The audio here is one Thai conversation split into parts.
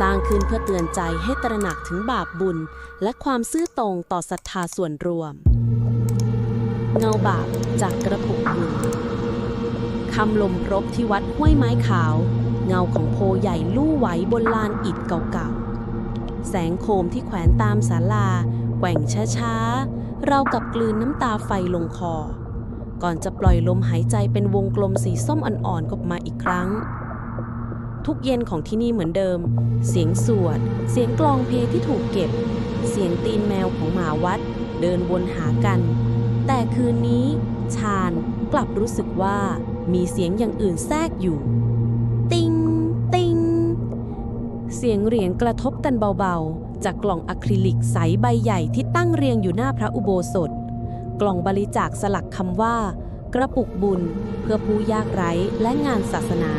สร้างขึ้นเพื่อเตือนใจให้ตระหนักถึงบาปบุญ และความซื่อตรงต่อศรัทธาส่วนรวม เงาบาปจากกระปุกบุญคำลมรบที่วัดห้วยไม้ขาว เงาของโพใหญ่ลู่ไหวบนลานอิฐเก่าๆ แสงโคมที่แขวนตามศาลาแกว่งช้าๆ เรากับกลืนน้ำตาไฟลงคอ ก่อนจะปล่อยลมหายใจเป็นวงกลมสีส้มอ่อนๆออกมาอีกครั้ง ทุกเย็นของที่นี่เหมือนเดิม เสียงสวด เสียงกลองเพลงที่ถูกเก็บ เสียงตีนแมวของหมาวัด เดินวนหากัน แต่คืนนี้ ชาญกลับรู้สึกว่ามีเสียงอย่างอื่นแทรกอยู่ ติงติงเสียงเหรียญกระทบกันเบาๆ จากกล่องอะคริลิกใสใบใหญ่ที่ตั้งเรียงอยู่หน้าพระอุโบสถ กล่องบริจาคสลักคำว่า กระปุกบุญเพื่อผู้ยากไร้และงานศาสนา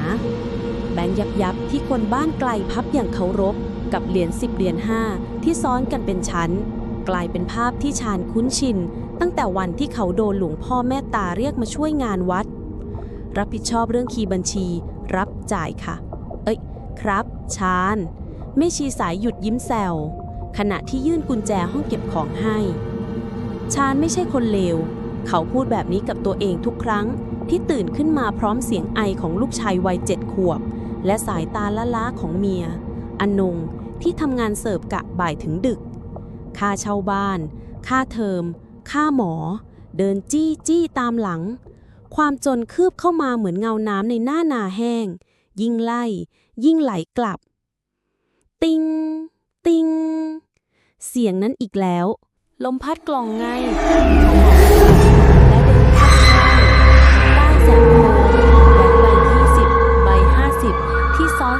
แบงค์ยับยับที่คนบ้านไกลพับอย่างเคารพ กับเหรียญสิบเหรียญห้าที่ซ้อนกันเป็นชั้น กลายเป็นภาพที่ชาญคุ้นชิน ตั้งแต่วันที่เขาโดนหลวงพ่อแม่ตาเรียกมาช่วยงานวัด รับผิดชอบเรื่องคีย์บัญชี รับจ่ายค่ะ เอ้ย ครับชาญแม่ชีสายหยุดยิ้มแซวขณะที่ยื่นกุญแจห้องเก็บของให้ ชาญไม่ใช่คนเลว เขาพูดแบบนี้กับตัวเองทุกครั้งที่ตื่นขึ้นมาพร้อมเสียงไอของลูกชายวัยเจ็ดขวบ และสายตาละล้าของเมีย อนงที่ทำงานเสิร์ฟกะบ่ายถึงดึก ค่าเช่าบ้าน ค่าเทอม ค่าหมอ เดินจี้จี้ตามหลัง ความจนคืบเข้ามาเหมือนเงาน้ำในหน้านาแห้ง ยิ่งไล่ ยิ่งไหลกลับ ติง ติง เสียงนั้นอีกแล้ว ลมพัดกล่องไง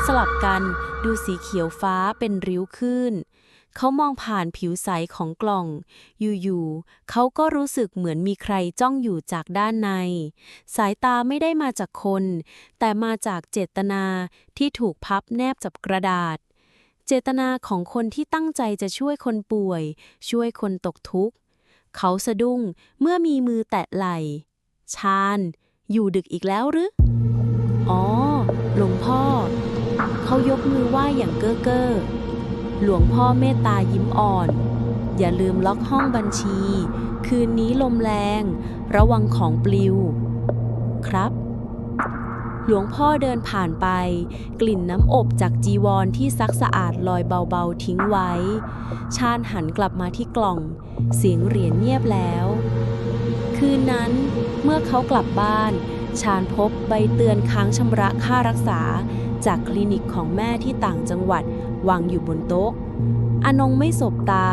สลับกัน ดูสีเขียวฟ้าเป็นริ้วขึ้น เขามองผ่านผิวใสของกล่อง อยู่ๆเขาก็รู้สึกเหมือนมีใครจ้องอยู่จากด้านใน สายตาไม่ได้มาจากคน แต่มาจากเจตนาที่ถูกพับแนบจับกระดาษ เจตนาของคนที่ตั้งใจจะช่วยคนป่วย ช่วยคนตกทุกข์ เขาสะดุ้งเมื่อมีมือแตะไหล่ชาญอยู่ดึกอีกแล้วหรือ อ๋อ หลวงพ่อ เขายกมือไหว้อย่างเก้อเก้อหลวงพ่อเมตตายิ้มอ่อน อย่าลืมล็อกห้องบัญชี คืนนี้ลมแรง ระวังของปลิว ครับ หลวงพ่อเดินผ่านไป กลิ่นน้ำอบจากจีวรที่ซักสะอาดลอยเบาๆทิ้งไว้ ชาญหันกลับมาที่กล่อง เสียงเหรียญเงียบแล้ว คืนนั้นเมื่อเขากลับบ้าน ชาญพบใบเตือนค้างชำระค่ารักษา จากคลินิกของแม่ที่ต่างจังหวัดวางอยู่บนโต๊ะ อนงไม่สบตา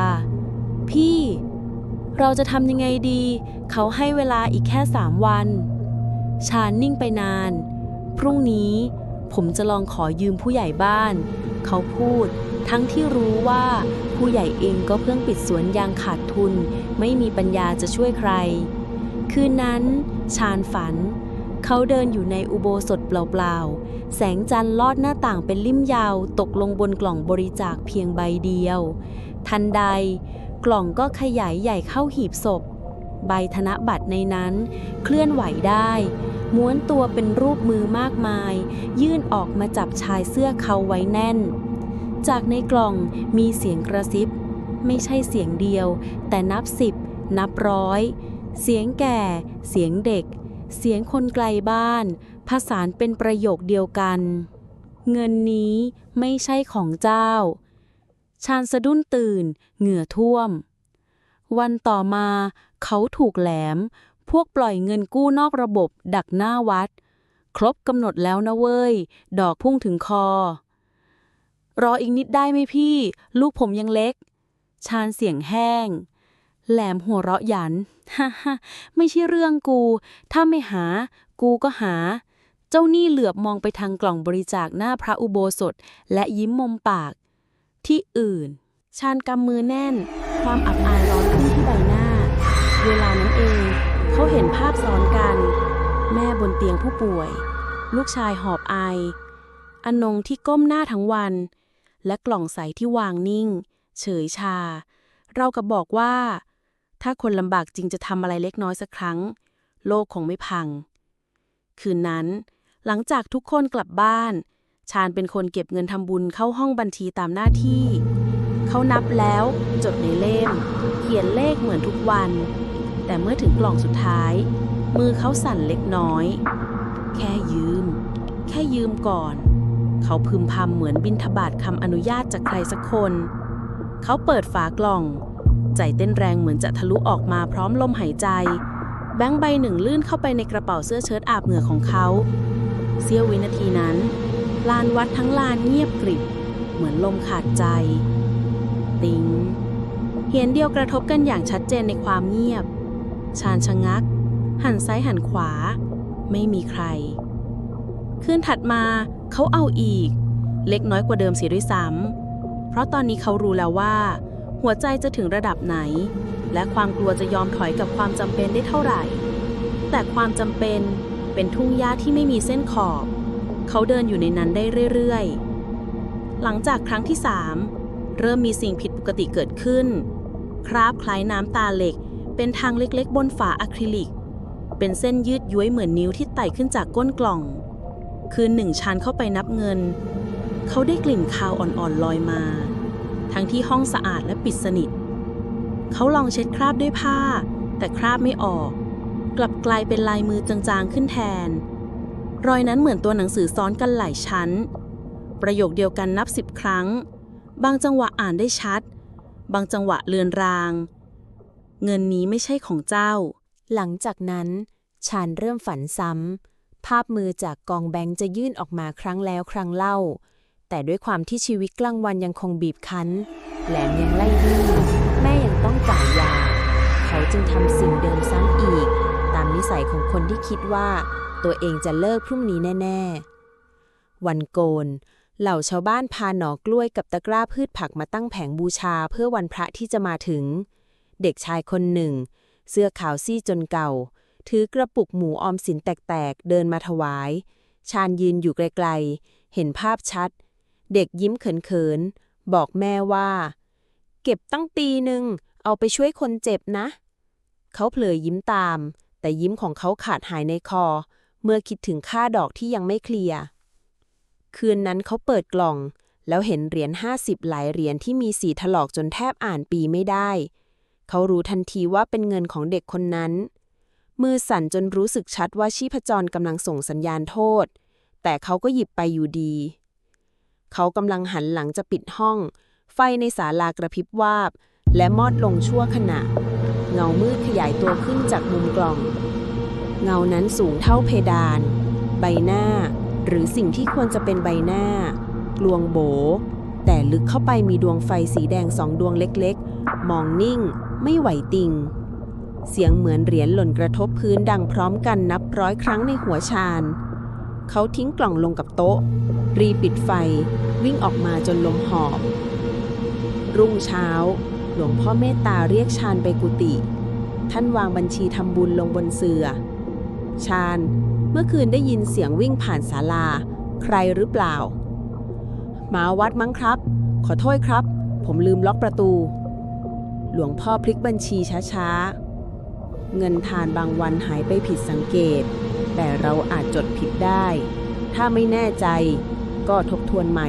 พี่ เราจะทำยังไงดี เขาให้เวลาอีกแค่สามวัน ชาญนิ่งไปนาน พรุ่งนี้ผมจะลองขอยืมผู้ใหญ่บ้าน เขาพูด ทั้งที่รู้ว่าผู้ใหญ่เองก็เพิ่งปิดสวนยางขาดทุน ไม่มีปัญญาจะช่วยใคร คืนนั้น ชาญฝัน เขาเดินอยู่ในอุโบสถเปล่าๆ แสงจันทร์ลอดหน้าต่างเป็นลิ่มยาวตกลงบนกล่องบริจาคเพียงใบเดียว ทันใด กล่องก็ขยายใหญ่เข้าหีบศพ ใบธนบัตรในนั้น เคลื่อนไหวได้ ม้วนตัวเป็นรูปมือมากมาย ยื่นออกมาจับชายเสื้อเขาไว้แน่น จากในกล่องมีเสียงกระซิบ ไม่ใช่เสียงเดียว แต่นับสิบนับร้อย เสียงแก่ เสียงเด็ก เสียงคนไกลบ้านผสานเป็นประโยคเดียวกัน เงินนี้ไม่ใช่ของเจ้า ชาญสะดุ้นตื่น เหงื่อท่วม วันต่อมาเขาถูกแหลม พวกปล่อยเงินกู้นอกระบบดักหน้าวัด ครบกำหนดแล้วนะเว้ย ดอกพุ่งถึงคอ รออีกนิดได้ไหมพี่ ลูกผมยังเล็ก ชาญเสียงแห้ง แหลมหัวเราะหยัน ฮ่าฮ่าไม่ใช่เรื่องกู ถ้าไม่หา กูก็หา เจ้าหนี้เหลือบมองไปทางกล่องบริจาคหน้าพระอุโบสถ และยิ้มมุมปาก ที่อื่น ชาญกำมือแน่น ความอับอายร้อนขึ้นที่ใบหน้า เวลานั้นเอง เขาเห็นภาพซ้อนกัน แม่บนเตียงผู้ป่วย ลูกชายหอบไออนงที่ก้มหน้าทั้งวัน และกล่องใสที่วางนิ่ง เฉยชา เรากับบอกว่า ถ้าคนลำบากจริงจะทำอะไรเล็กน้อยสักครั้ง โลกคงไม่พัง คืนนั้น หลังจากทุกคนกลับบ้าน ชาญเป็นคนเก็บเงินทำบุญเข้าห้องบัญชีตามหน้าที่ เขานับแล้วจดในเล่ม เขียนเลขเหมือนทุกวัน แต่เมื่อถึงกล่องสุดท้าย มือเขาสั่นเล็กน้อย แค่ยืม แค่ยืมก่อน เขาพึมพำเหมือนบินทบาทคำอนุญาตจากใครสักคน เขาเปิดฝากล่อง ใจเต้นแรงเหมือนจะทะลุออกมาพร้อมลมหายใจ แบงค์ใบหนึ่งลื่นเข้าไปในกระเป๋าเสื้อเชิ้ตอาบเหงื่อของเขา เสี้ยววินาทีนั้น ลานวัดทั้งลานเงียบกริบ เหมือนลมขาดใจ ติงเหียนเดียวกระทบกันอย่างชัดเจนในความเงียบ ชาญชะงัก หันซ้ายหันขวา ไม่มีใคร คืนถัดมาเขาเอาอีก เล็กน้อยกว่าเดิมเสียด้วยซ้ำเพราะตอนนี้เขารู้แล้วว่า หัวใจจะถึงระดับไหน และความกลัวจะยอมถอยกับความจำเป็นได้เท่าไหร่ แต่ความจำเป็นเป็นทุ่งหญ้าที่ไม่มีเส้นขอบ เขาเดินอยู่ในนั้นได้เรื่อยๆ หลังจากครั้งที่สามเริ่มมีสิ่งผิดปกติเกิดขึ้น คราบคล้ายน้ำตาเหล็ก เป็นทางเล็กๆ บนฝาอะคริลิก เป็นเส้นยืดย้วยเหมือนนิ้วที่ไต่ขึ้นจากก้นกล่อง คืนหนึ่งชานเข้าไปนับเงิน เขาได้กลิ่นคาวอ่อนๆลอยมา ทั้งที่ห้องสะอาดและปิดสนิท เขาลองเช็ดคราบด้วยผ้า แต่คราบไม่ออก กลับกลายเป็นลายมือจางๆขึ้นแทน รอยนั้นเหมือนตัวหนังสือซ้อนกันหลายชั้น ประโยคเดียวกันนับสิบครั้ง บางจังหวะอ่านได้ชัด บางจังหวะเลือนราง เงินนี้ไม่ใช่ของเจ้า หลังจากนั้นชาญเริ่มฝันซ้ำภาพมือจากกองแบงค์จะยื่นออกมาครั้งแล้วครั้งเล่า แต่ด้วยความที่ชีวิตกลางวันยังคงบีบคั้น แหลมยังไล่บี้แม่ยังต้องจ่ายยา เขาจึงทำสิ่งเดิมซ้ำอีก ตามนิสัยของคนที่คิดว่า ตัวเองจะเลิกพรุ่งนี้แน่ ๆ วันโกน เหล่าชาวบ้านพาหน่อกล้วยกับตะกร้าพืชผักมาตั้งแผงบูชาเพื่อวันพระที่จะมาถึง เด็กชายคนหนึ่ง เสื้อขาวซี่จนเก่า ถือกระปุกหมูออมสินแตกๆ เดินมาถวาย ชาญยืนอยู่ไกลๆ เห็นภาพชัดเเด็กยิ้มเขินๆ บอกแม่ว่า เก็บตั้งตีหนึ่ง เอาไปช่วยคนเจ็บนะ เขาเผลอยิ้มตาม แต่ยิ้มของเขาขาดหายในคอ เมื่อคิดถึงค่าดอกที่ยังไม่เคลียร์ คืนนั้นเขาเปิดกล่อง แล้วเห็นเหรียญห้าสิบหลายเหรียญที่มีสีถลอกจนแทบอ่านปีไม่ได้ เขารู้ทันทีว่าเป็นเงินของเด็กคนนั้น มือสั่นจนรู้สึกชัดว่าชีพจรกำลังส่งสัญญาณโทษ แต่เขาก็หยิบไปอยู่ดี เขากำลังหันหลังจะปิดห้อง ไฟในศาลากระพริบวาบ และมอดลงชั่วขณะ เงามืดขยายตัวขึ้นจากมุมกล่อง เงานั้นสูงเท่าเพดาน ใบหน้า หรือสิ่งที่ควรจะเป็นใบหน้ากลวงโบ แต่ลึกเข้าไปมีดวงไฟสีแดงสองดวงเล็กๆ มองนิ่ง ไม่ไหวติง เสียงเหมือนเหรียญหล่นกระทบพื้นดังพร้อมกันนับร้อยครั้งในหัวชาญ เขาทิ้งกล่องลงกับโต๊ะ รีปิดไฟ วิ่งออกมาจนลมหอบ รุ่งเช้า หลวงพ่อเมตตาเรียกชาญไปกุฏิท่านวางบัญชีทำบุญลงบนเสือ ชาญเมื่อคืนได้ยินเสียงวิ่งผ่านศาลา ใครหรือเปล่า มาวัดมั้งครับ ขอโทษครับ ผมลืมล็อกประตู หลวงพ่อพลิกบัญชีช้าๆ เงินทานบางวันหายไปผิดสังเกต แต่เราอาจจดผิดได้ ถ้าไม่แน่ใจก็ทบทวนใหม่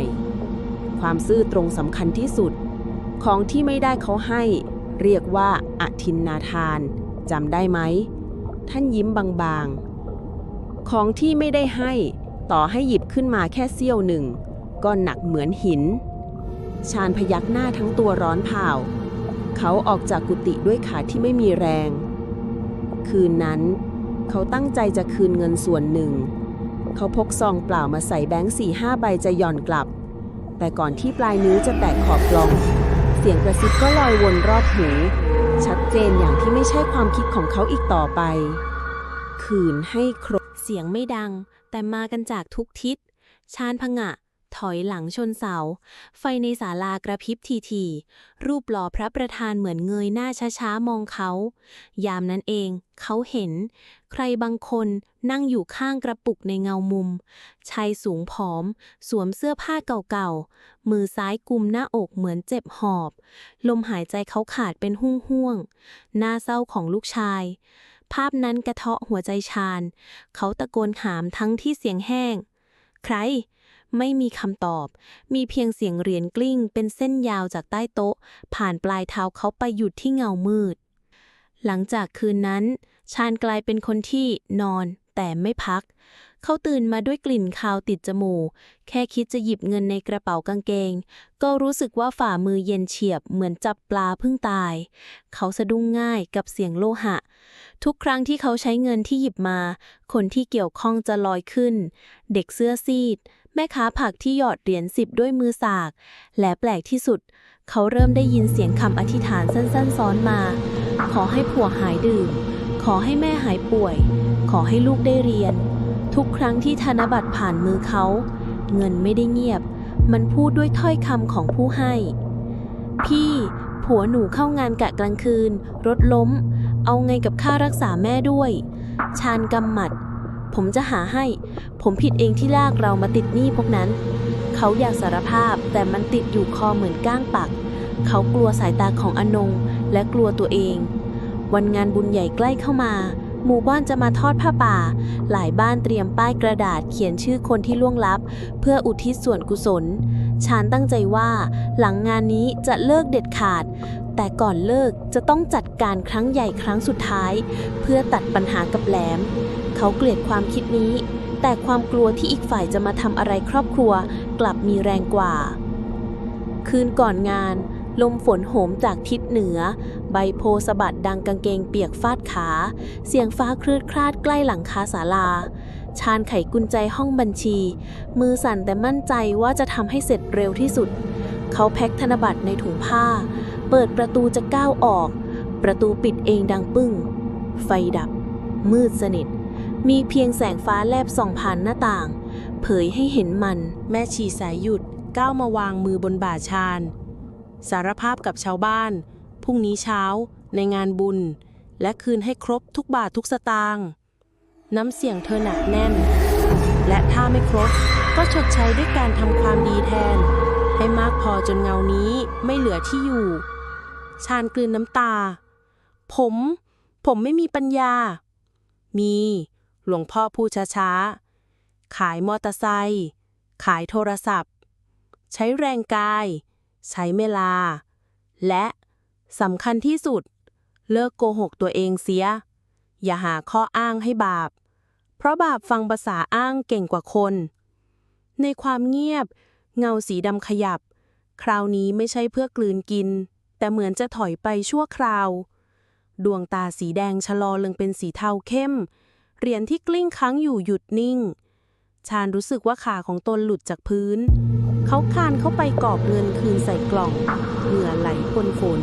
ความซื่อตรงสำคัญที่สุด ของที่ไม่ได้เขาให้ เรียกว่าอทินนาทานจำได้ไหม ท่านยิ้มบางๆ ของที่ไม่ได้ให้ ต่อให้หยิบขึ้นมาแค่เสี้ยวหนึ่ง ก็หนักเหมือนหิน ชาญพยักหน้าทั้งตัวร้อนเผาเขาออกจากกุฏิด้วยขาที่ไม่มีแรง คืนนั้น เขาตั้งใจจะคืนเงินส่วนหนึ่ง เขาพกซองเปล่ามาใส่แบงค์สี่ห้าใบจะหย่อนกลับ แต่ก่อนที่ปลายนิ้วจะแตะขอบกล่อง เสียงกระซิบก็ลอยวนรอบหู ชัดเจนอย่างที่ไม่ใช่ความคิดของเขาอีกต่อไป คืนให้ครบ เสียงไม่ดัง แต่มากันจากทุกทิศ ชาญพงะ ถอยหลังชนเสา ไฟในศาลากระพริบทีทีๆรูปหล่อพระประธานเหมือนเงยหน้าช้าๆ มองเขา ยามนั้นเอง เขาเห็น ใครบางคนนั่งอยู่ข้างกระปุกในเงามุม ชายสูงผอม สวมเสื้อผ้าเก่าๆ มือซ้ายกุมหน้าอกเหมือนเจ็บหอบ ลมหายใจเขาขาดเป็นห่วงห่วงๆหน้าเศร้าของลูกชาย ภาพนั้นกระเทาะหัวใจชาญเขาตะโกนถามทั้งที่เสียงแห้ง ใคร ไม่มีคำตอบ มีเพียงเสียงเหรียญกลิ้ง เป็นเส้นยาวจากใต้โต๊ะ ผ่านปลายเท้าเขาไปหยุดที่เงามืด หลังจากคืนนั้น ชาญกลายเป็นคนที่นอน แต่ไม่พัก เขาตื่นมาด้วยกลิ่นคาวติดจมูก แค่คิดจะหยิบเงินในกระเป๋ากางเกง ก็รู้สึกว่าฝ่ามือเย็นเฉียบเหมือนจับปลาเพิ่งตาย เขาสะดุ้งง่ายกับเสียงโลหะทุกครั้งที่เขาใช้เงินที่หยิบมา คนที่เกี่ยวข้องจะลอยขึ้น เด็กเสื้อซีด แม่ค้าผักที่หยอดเหรียญสิบด้วยมือสาก และแปลกที่สุด เขาเริ่มได้ยินเสียงคำอธิษฐานสั้นๆ ซ้อนมา ขอให้ผัวหายดื่ม ขอให้แม่หายป่วย ขอให้ลูกได้เรียน ทุกครั้งที่ธนบัตรผ่านมือเขา เงินไม่ได้เงียบ มันพูดด้วยถ้อยคำของผู้ให้ พี่ผัวหนูเข้างานกะกลางคืน รถล้ม เอาไงกับค่ารักษาแม่ด้วย ชาญกำหมัด ผมจะหาให้ ผมผิดเองที่ลากเรามาติดหนี้พวกนั้น เขาอยากสารภาพแต่มันติดอยู่คอเหมือนก้างปัก เขากลัวสายตาของอนงและกลัวตัวเอง วันงานบุญใหญ่ใกล้เข้ามา หมู่บ้านจะมาทอดผ้าป่า หลายบ้านเตรียมป้ายกระดาษเขียนชื่อคนที่ล่วงลับ เพื่ออุทิศส่วนกุศล ชาญตั้งใจว่าหลังงานนี้จะเลิกเด็ดขาดแต่ก่อนเลิกจะต้องจัดการครั้งใหญ่ครั้งสุดท้าย เพื่อตัดปัญหากับแหลม เขาเกลียดความคิดนี้ แต่ความกลัวที่อีกฝ่ายจะมาทำอะไรครอบครัวกลับมีแรงกว่า คืนก่อนงาน ลมฝนโหมจากทิศเหนือ ใบโพสะบัดดังกางเกงเปียกฟาดขา เสียงฟ้าคลืดคลาดใกล้หลังคาศาลา ชาญไขกุญแจห้องบัญชี มือสั่นแต่มั่นใจว่าจะทำให้เสร็จเร็วที่สุด เขาแพ็คธนบัตรในถุงผ้า เปิดประตูจะก้าวออก ประตูปิดเองดังปึ้ง ไฟดับ มืดสนิท มีเพียงแสงฟ้าแลบส่องผ่านหน้าต่าง เผยให้เห็นมัน แม่ชีสายหยุดก้าวมาวางมือบนบ่าชาญสารภาพกับชาวบ้าน พรุ่งนี้เช้า ในงานบุญ และคืนให้ครบทุกบาททุกสตางค์น้ำเสียงเธอหนักแน่น และถ้าไม่ครบ ก็ชดใช้ด้วยการทำความดีแทน ให้มากพอจนเงานี้ไม่เหลือที่อยู่ ชาญกลืนน้ำตา ผม ผมไม่มีปัญญา มี หลวงพ่อพูดช้าๆ ขายมอเตอร์ไซค์ขายโทรศัพท์ ใช้แรงกาย ใช้เวลา และสำคัญที่สุด เลิกโกหกตัวเองเสีย อย่าหาข้ออ้างให้บาป เพราะบาปฟังภาษาอ้างเก่งกว่าคน ในความเงียบ เงาสีดำขยับ คราวนี้ไม่ใช่เพื่อกลืนกิน แต่เหมือนจะถอยไปชั่วคราว ดวงตาสีแดงชะลอลงเป็นสีเทาเข้ม เหรียญที่กลิ้งค้างอยู่หยุดนิ่ง ชาญรู้สึกว่าขาของตนหลุดจากพื้น เขาคานเข้าไปกอบเงินคืนใส่กล่อง เหงื่อไหลปนฝน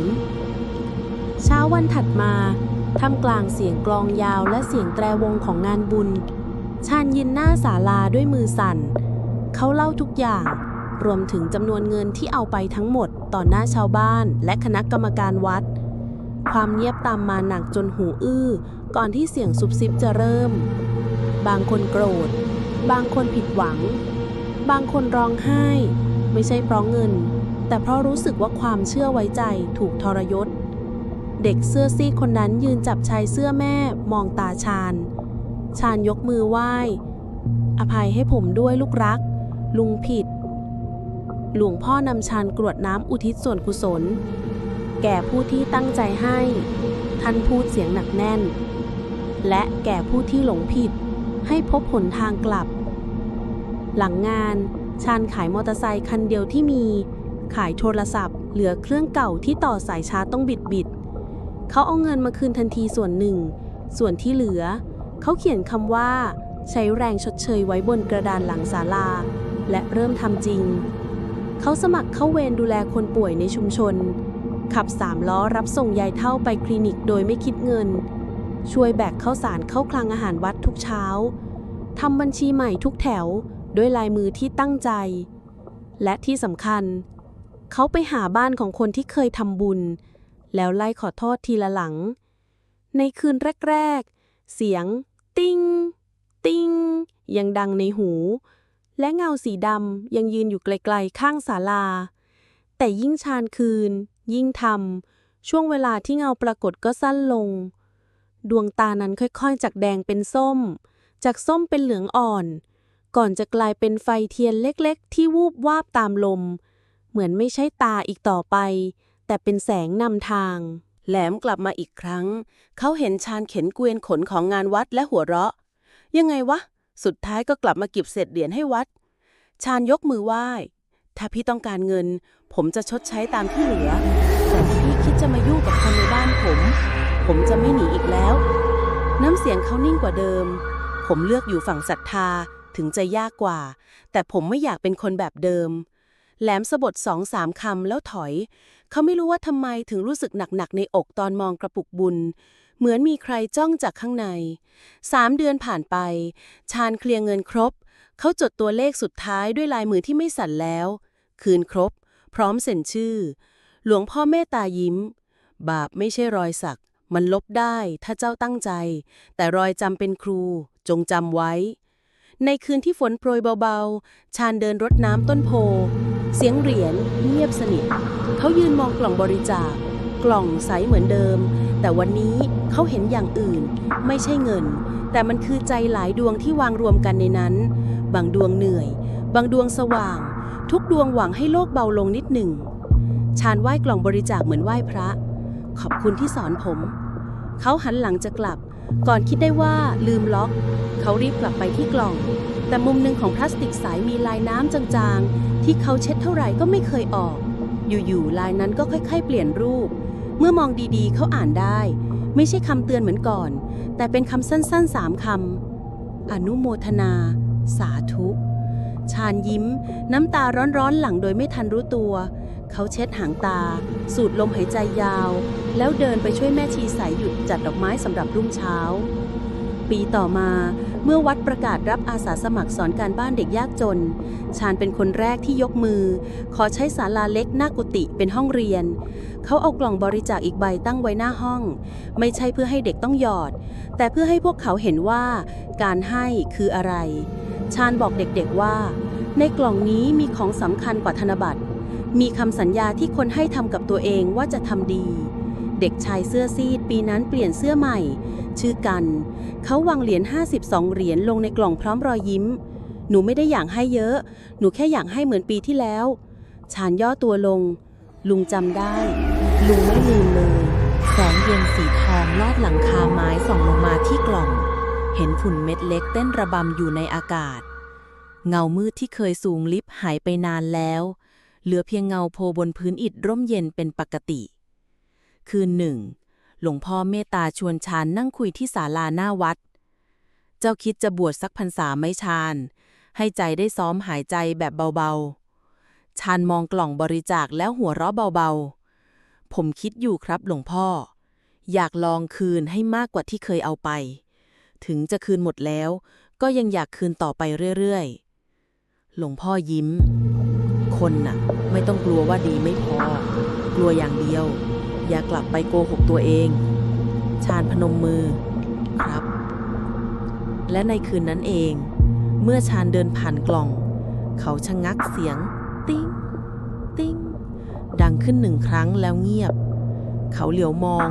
เช้าวันถัดมาท่ามกลางเสียงกลองยาวและเสียงแตรวงของงานบุญ ชาญยืนหน้าศาลาด้วยมือสั่น เขาเล่าทุกอย่าง รวมถึงจำนวนเงินที่เอาไปทั้งหมดต่อหน้าชาวบ้านและคณะกรรมการวัด ความเงียบตามมาหนักจนหูอื้อ ก่อนที่เสียงซุบซิบจะเริ่ม บางคนโกรธ บางคนผิดหวัง บางคนร้องไห้ ไม่ใช่เพราะเงิน แต่เพราะรู้สึกว่าความเชื่อไว้ใจถูกทรยศ เด็กเสื้อซีคนนั้นยืนจับชายเสื้อแม่มองตาชาญ ชาญยกมือไหว้ อภัยให้ผมด้วยลูกรัก ลุงผิด หลวงพ่อนำชาญกรวดน้ำอุทิศส่วนกุศล แก่ผู้ที่ตั้งใจให้ ท่านพูดเสียงหนักแน่น และแก่ผู้ที่หลงผิด ให้พบหนทางกลับ หลังงานชาญขายมอเตอร์ไซค์คันเดียวที่มี ขายโทรศัพท์ เหลือเครื่องเก่าที่ต่อสายชาร์จต้องบิดบิด เขาเอาเงินมาคืนทันทีส่วนหนึ่ง ส่วนที่เหลือ เขาเขียนคำว่า ใช้แรงชดเชยไว้บนกระดานหลังศาลา และเริ่มทำจริง เขาสมัครเข้าเวรดูแลคนป่วยในชุมชน ขับสามล้อรับส่งยายเท่าไปคลินิกโดยไม่คิดเงิน ช่วยแบกข้าวสารเข้าคลังอาหารวัดทุกเช้าทำบัญชีใหม่ทุกแถวด้วยลายมือที่ตั้งใจ และที่สำคัญ เขาไปหาบ้านของคนที่เคยทำบุญ แล้วไล่ขอโทษทีละหลัง ในคืนแรก ๆ เสียง ติ้ง ติ้ง ยังดังในหู และเงาสีดำยังยืนอยู่ไกล ๆ ข้างศาลา แต่ยิ่งชานคืน ยิ่งทำช่วงเวลาที่เงาปรากฏก็สั้นลง ดวงตานั้นค่อยๆ จากแดงเป็นส้ม จากส้มเป็นเหลืองอ่อน ก่อนจะกลายเป็นไฟเทียนเล็กๆ ที่วูบวาบตามลม เหมือนไม่ใช่ตาอีกต่อไป แต่เป็นแสงนำทาง แหลมกลับมาอีกครั้ง เขาเห็นชาญเข็นเกวียนขนของงานวัดและหัวเราะ ยังไงวะ สุดท้ายก็กลับมาเก็บเศษเหรียญให้วัด ชาญยกมือไหว้ ถ้าพี่ต้องการเงิน ผมจะชดใช้ตามที่เหลือ แต่ถ้าพี่คิดจะมายุ่งกับคนในบ้านผม ผมจะไม่หนีอีกแล้ว น้ำเสียงเขานิ่งกว่าเดิม ผมเลือกอยู่ฝั่งศรัทธาถึงจะยากกว่า แต่ผมไม่อยากเป็นคนแบบเดิม แหลมสะบดสองสามคำแล้วถอย เขาไม่รู้ว่าทำไมถึงรู้สึกหนักๆในอกตอนมองกระปุกบุญ เหมือนมีใครจ้องจากข้างใน สามเดือนผ่านไป ชาญเคลียร์เงินครบ เขาจดตัวเลขสุดท้ายด้วยลายมือที่ไม่สั่นแล้ว คืนครบ พร้อมเซ็นชื่อ หลวงพ่อเมตตายิ้ม บาปไม่ใช่รอยสัก มันลบได้ถ้าเจ้าตั้งใจ แต่รอยจำเป็นครู จงจำไว้ ในคืนที่ฝนโปรยเบาๆ ชาญเดินรดน้ำต้นโพ เสียงเหรียญเงียบสนิท เขายืนมองกล่องบริจาค กล่องใสเหมือนเดิม แต่วันนี้เขาเห็นอย่างอื่น ไม่ใช่เงิน แต่มันคือใจหลายดวงที่วางรวมกันในนั้น บางดวงเหนื่อย บางดวงสว่าง ทุกดวงหวังให้โลกเบาลงนิดหนึ่ง ชาญไหว้กล่องบริจาคเหมือนไหว้พระ ขอบคุณที่สอนผม เขาหันหลังจะกลับ ก่อนคิดได้ว่าลืมล็อก เขารีบกลับไปที่กล่อง แต่มุมหนึ่งของพลาสติกใสมีลายน้ำจางๆ ที่เขาเช็ดเท่าไหร่ก็ไม่เคยออก อยู่ๆลายนั้นก็ค่อย ๆ เปลี่ยนรูป เมื่อมองดีๆ เขาอ่านได้ ไม่ใช่คำเตือนเหมือนก่อน แต่เป็นคำสั้นๆสามคำอนุโมทนา สาธุ ชาญยิ้ม น้ำตาร้อนๆหลังโดยไม่ทันรู้ตัว เขาเช็ดหางตา สูดลมหายใจยาว แล้วเดินไปช่วยแม่ชีสายหยุดจัดดอกไม้สำหรับรุ่งเช้า ปีต่อมาเมื่อวัดประกาศรับอาสาสมัครสอนการบ้านเด็กยากจน ชาญเป็นคนแรกที่ยกมือ ขอใช้ศาลาเล็กหน้ากุฏิเป็นห้องเรียน เขาเอากล่องบริจาคอีกใบตั้งไว้หน้าห้อง ไม่ใช่เพื่อให้เด็กต้องหยอด แต่เพื่อให้พวกเขาเห็นว่า การให้คืออะไร ชาญบอกเด็กๆว่า ในกล่องนี้มีของสำคัญกว่าธนบัตร มีคำสัญญาที่คนให้ทำกับตัวเองว่าจะทำดี เด็กชายเสื้อซีดปีนั้นเปลี่ยนเสื้อใหม่ ชื่อกัน เขาวางเหรียญ52 เหรียญลงในกล่องพร้อมรอยยิ้ม หนูไม่ได้อยากให้เยอะ หนูแค่อยากให้เหมือนปีที่แล้ว ชานย่อตัวลง ลุงจำได้ ลุงไม่ลืมเลย แสงเย็นสีทองลอดหลังคาไม้ส่องลงมาที่กล่อง เห็นฝุ่นเม็ดเล็กเต้นระบำอยู่ในอากาศ เงามืดที่เคยสูงลิบหายไปนานแล้ว เหลือเพียงเงาโพบนพื้นอิฐร่มเย็นเป็นปกติ คืนหนึ่ง หลวงพ่อเมตตาชวนชานนั่งคุยที่ศาลาหน้าวัด เจ้าคิดจะบวชสักพรรษาไม่ชาน ให้ใจได้ซ้อมหายใจแบบเบาๆ ชานมองกล่องบริจาคแล้วหัวเราะเบาๆ ผมคิดอยู่ครับหลวงพ่อ อยากลองคืนให้มากกว่าที่เคยเอาไป ถึงจะคืนหมดแล้ว ก็ยังอยากคืนต่อไปเรื่อยๆ หลวงพ่อยิ้ม คนน่ะ ไม่ต้องกลัวว่าดีไม่พอ กลัวอย่างเดียว อย่ากลับไปโกหกตัวเอง ชาญพนมมือ ครับ และในคืนนั้นเอง เมื่อชาญเดินผ่านกล่อง เขาชะงักเสียง ติ้ง ติ้ง ดังขึ้นหนึ่งครั้งแล้วเงียบ เขาเหลียวมอง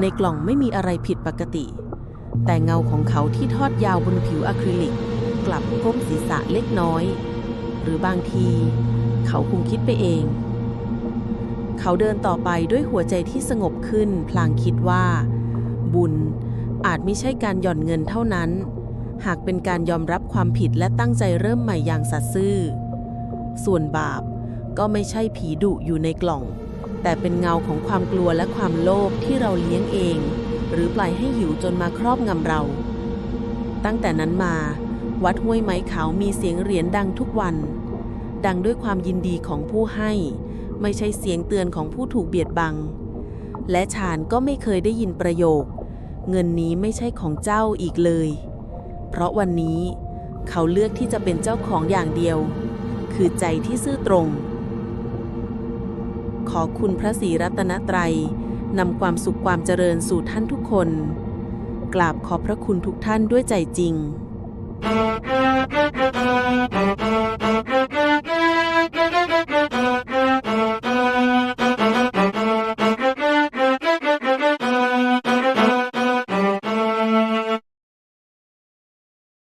ในกล่องไม่มีอะไรผิดปกติ แต่เงาของเขาที่ทอดยาวบนผิวอะคริลิก กลับก้มศีรษะเล็กน้อย หรือบางที เขาคงคิดไปเอง เขาเดินต่อไปด้วยหัวใจที่สงบขึ้น พลางคิดว่า บุญอาจไม่ใช่การหย่อนเงินเท่านั้น หากเป็นการยอมรับความผิดและตั้งใจเริ่มใหม่อย่างสัตย์ซื่อ ส่วนบาปก็ไม่ใช่ผีดุอยู่ในกล่อง แต่เป็นเงาของความกลัวและความโลภที่เราเลี้ยงเอง หรือปล่อยให้หิวจนมาครอบงำเรา ตั้งแต่นั้นมา วัดห้วยไม้เขามีเสียงเหรียญดังทุกวัน ดังด้วยความยินดีของผู้ให้ ไม่ใช่เสียงเตือนของผู้ถูกเบียดบัง และชาญก็ไม่เคยได้ยินประโยค เงินนี้ไม่ใช่ของเจ้าอีกเลย เพราะวันนี้เขาเลือกที่จะเป็นเจ้าของอย่างเดียว คือใจที่ซื่อตรง ขอคุณพระศรีรัตนตรัย นำความสุขความเจริญสู่ท่านทุกคน กราบขอบพระคุณทุกท่านด้วยใจจริง